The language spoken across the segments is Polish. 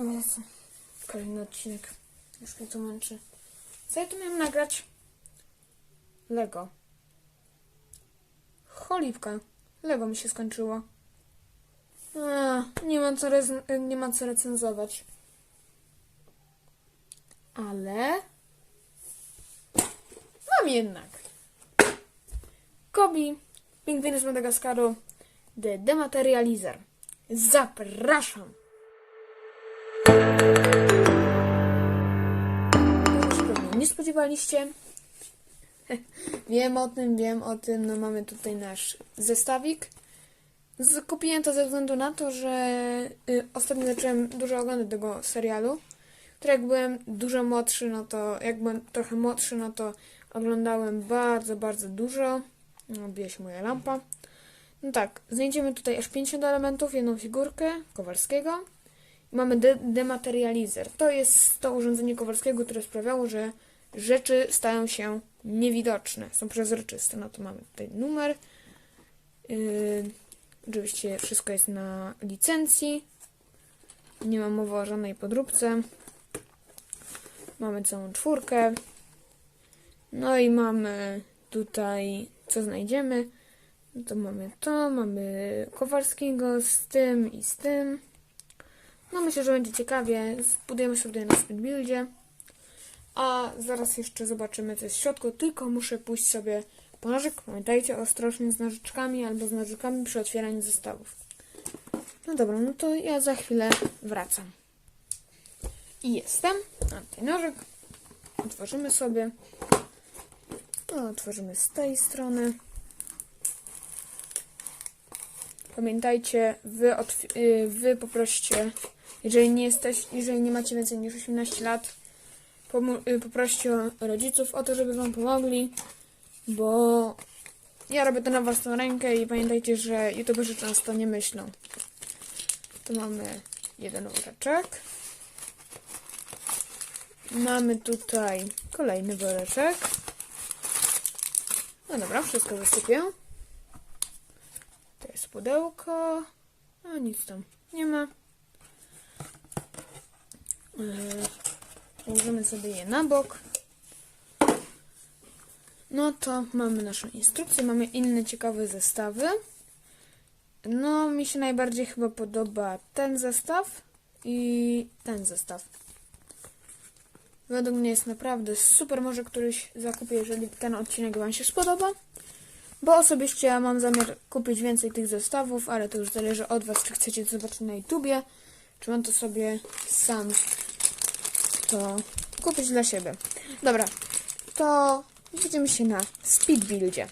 O Jezu. Kolejny odcinek. Już mnie to męczy. Co ja tu miałem nagrać? Lego. Cholipka. Lego mi się skończyło. A, nie ma co, nie ma co recenzować. Ale... Mam jednak. Kobi, pingwiny z Madagaskaru, The Dematerializer. Zapraszam! Nie spodziewaliście. wiem o tym, wiem o tym. No mamy tutaj nasz zestawik. Kupiłem to ze względu na to, że y, ostatnio zacząłem dużo oglądać tego serialu. Który jak byłem dużo młodszy, no to jak byłem trochę młodszy, no to oglądałem bardzo, bardzo dużo. No, bije się moja lampa. No tak, znajdziemy tutaj aż 50 elementów, jedną figurkę Kowalskiego. Mamy de- dematerializer. To jest to urządzenie Kowalskiego, które sprawiało, że rzeczy stają się niewidoczne, są przezroczyste. No to mamy tutaj numer. Yy, oczywiście wszystko jest na licencji. Nie ma mowy o żadnej podróbce. Mamy całą czwórkę. No i mamy tutaj, co znajdziemy. No to mamy to, mamy Kowalskiego z tym i z tym. No myślę, że będzie ciekawie. Zbudujemy sobie na speedbuildzie. A zaraz jeszcze zobaczymy, co jest w środku. Tylko muszę pójść sobie po nożyk. Pamiętajcie, ostrożnie z nożyczkami albo z nożykami przy otwieraniu zestawów. No dobra, no to ja za chwilę wracam. I jestem. Mam tutaj nożyk. Otworzymy sobie. To otworzymy z tej strony. Pamiętajcie, wy, y, wy poproście, jeżeli nie jesteś, jeżeli nie macie więcej niż 18 lat, poproście o rodziców o to, żeby wam pomogli, bo ja robię to na własną rękę i pamiętajcie, że youtuberzy często nie myślą. Tu mamy jeden woreczek. Mamy tutaj kolejny woreczek. No dobra, wszystko zasypię. To jest pudełko. A nic tam nie ma. Yy, Położymy sobie je na bok. No to mamy naszą instrukcję, mamy inne ciekawe zestawy. No, mi się najbardziej chyba podoba ten zestaw i ten zestaw. Według mnie jest naprawdę super. Może któryś zakupię, jeżeli ten odcinek Wam się spodoba. Bo osobiście mam zamiar kupić więcej tych zestawów, ale to już zależy od Was, czy chcecie to zobaczyć na YouTubie, czy mam to sobie sam to kupić dla siebie. Dobra, to widzimy się na speedbuildzie.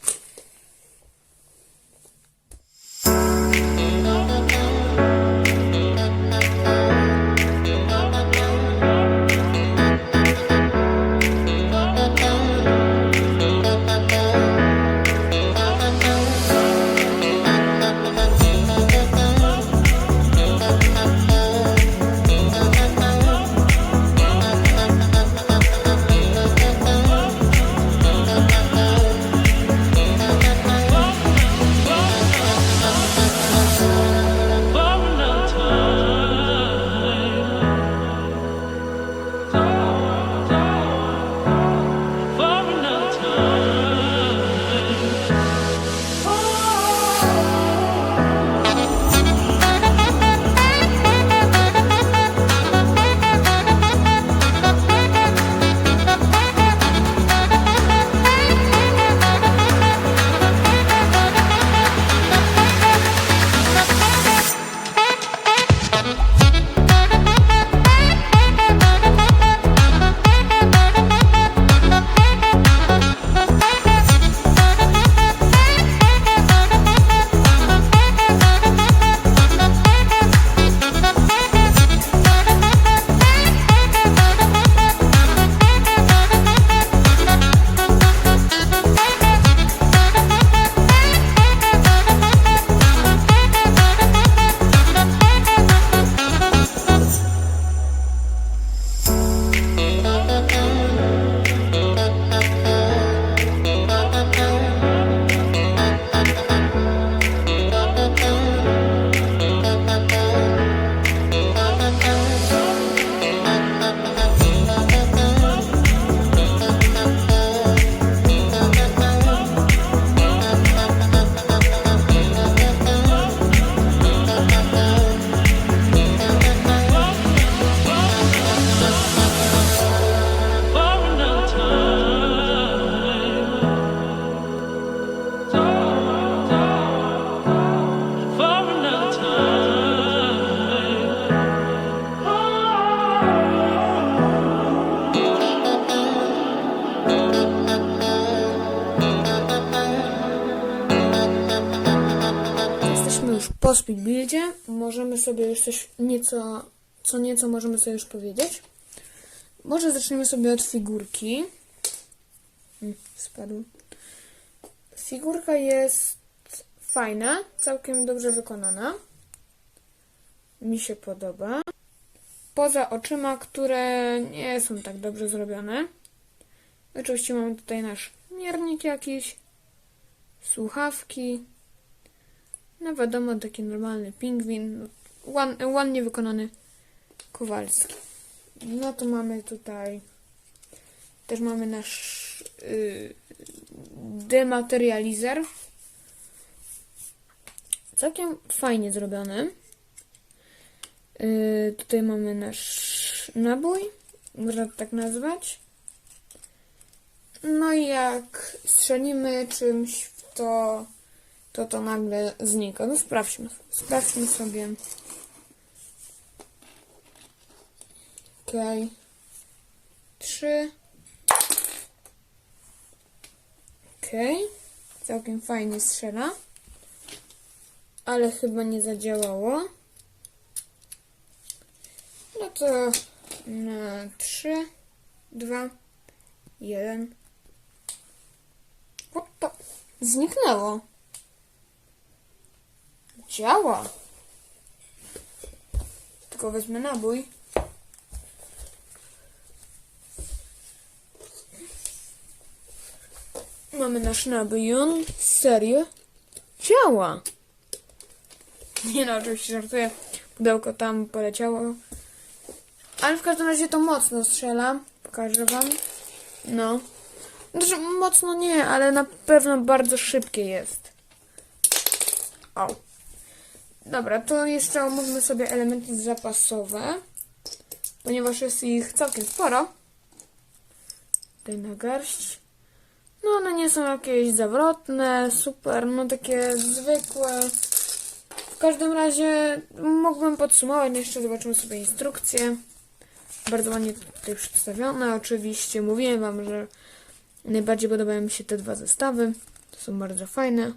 Po speedbuildzie możemy sobie już coś nieco, co nieco możemy sobie już powiedzieć. Może zaczniemy sobie od figurki. Mm, Spadł. Figurka jest fajna, całkiem dobrze wykonana. Mi się podoba. Poza oczyma, które nie są tak dobrze zrobione. Oczywiście mamy tutaj nasz miernik jakiś, słuchawki. No wiadomo, taki normalny pingwin. Ład, ładnie wykonany Kowalski. No to mamy tutaj też mamy nasz yy, dematerializer. Całkiem fajnie zrobiony. Yy, tutaj mamy nasz nabój, można to tak nazwać. No i jak strzelimy czymś w to, to to nagle znika. No sprawdźmy, sprawdźmy sobie. Okej. Trzy. Okej. Całkiem fajnie strzela. Ale chyba nie zadziałało. No to na trzy, dwa, jeden. O, to zniknęło. Działa. Tylko wezmę nabój. Mamy nasz nabój serio działa. Nie no, oczywiście żartuję. Pudełko tam poleciało. Ale w każdym razie to mocno strzela. Pokażę wam. No. Znaczy mocno nie, ale na pewno bardzo szybkie jest. O. Dobra, to jeszcze omówmy sobie elementy zapasowe. Ponieważ jest ich całkiem sporo. Tutaj na garść. No one nie są jakieś zawrotne, super, no takie zwykłe. W każdym razie mógłbym podsumować, no jeszcze zobaczymy sobie instrukcję. Bardzo ładnie tutaj przedstawione. Oczywiście mówiłem Wam, że najbardziej podobają mi się te dwa zestawy. Są bardzo fajne.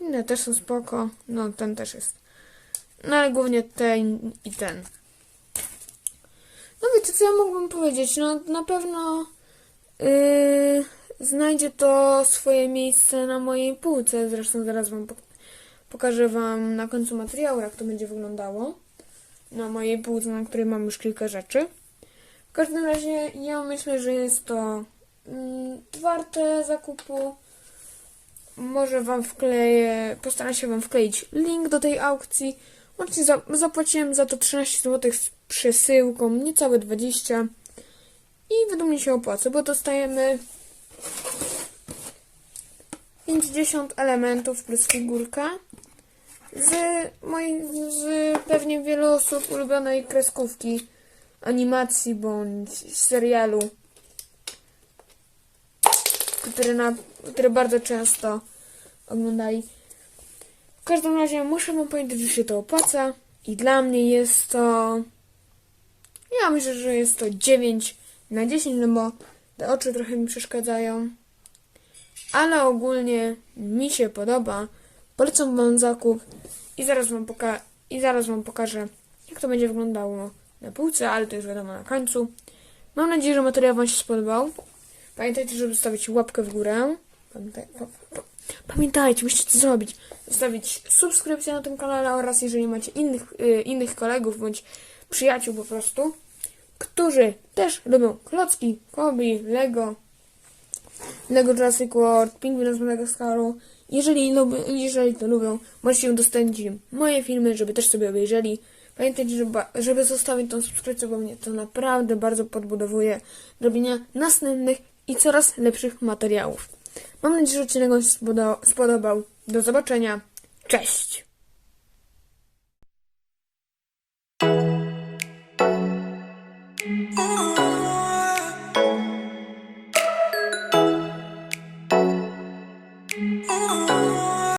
Inne też są spoko. No ten też jest. No ale głównie ten i ten. No wiecie co ja mógłbym powiedzieć? No na pewno yy, znajdzie to swoje miejsce na mojej półce. Zresztą zaraz Wam po- pokażę Wam na końcu materiału, jak to będzie wyglądało. Na mojej półce, na której mam już kilka rzeczy. W każdym razie ja myślę, że jest to mm, warte zakupu. Może Wam wkleję, postaram się Wam wkleić link do tej aukcji. Łącznie za, zapłaciłem za to 13 zł z przesyłką, niecałe 20. I według mnie się opłaca, bo dostajemy 50 elementów plus figurka z mojej, z pewnie wielu osób ulubionej kreskówki, animacji bądź serialu, który, na, który bardzo często oglądali. W każdym razie muszę wam powiedzieć, że się to opłaca i dla mnie jest to ja myślę, że jest to 9 na 10, no bo te oczy trochę mi przeszkadzają. Ale ogólnie mi się podoba. Polecam wam zakup i zaraz wam, poka- i zaraz wam pokażę, jak to będzie wyglądało na półce, ale to już wiadomo na końcu. Mam nadzieję, że materiał wam się spodobał. Pamiętajcie, żeby zostawić łapkę w górę. Pamiętaj, pa, pa, pamiętajcie, musicie to zrobić. Zostawić subskrypcję na tym kanale oraz jeżeli macie innych, y, innych kolegów bądź przyjaciół po prostu, którzy też lubią klocki, Kobi, Lego, Lego Jurassic World, Pingwinów z Madagaskaru. Jeżeli, lubią, jeżeli to lubią, możecie udostępnić im moje filmy, żeby też sobie obejrzeli. Pamiętajcie, żeby, żeby zostawić tą subskrypcję, bo mnie to naprawdę bardzo podbudowuje do robienia następnych i coraz lepszych materiałów. Mam nadzieję, że odcinek Wam się spodo- spodobał. Do zobaczenia. Cześć! Ooh.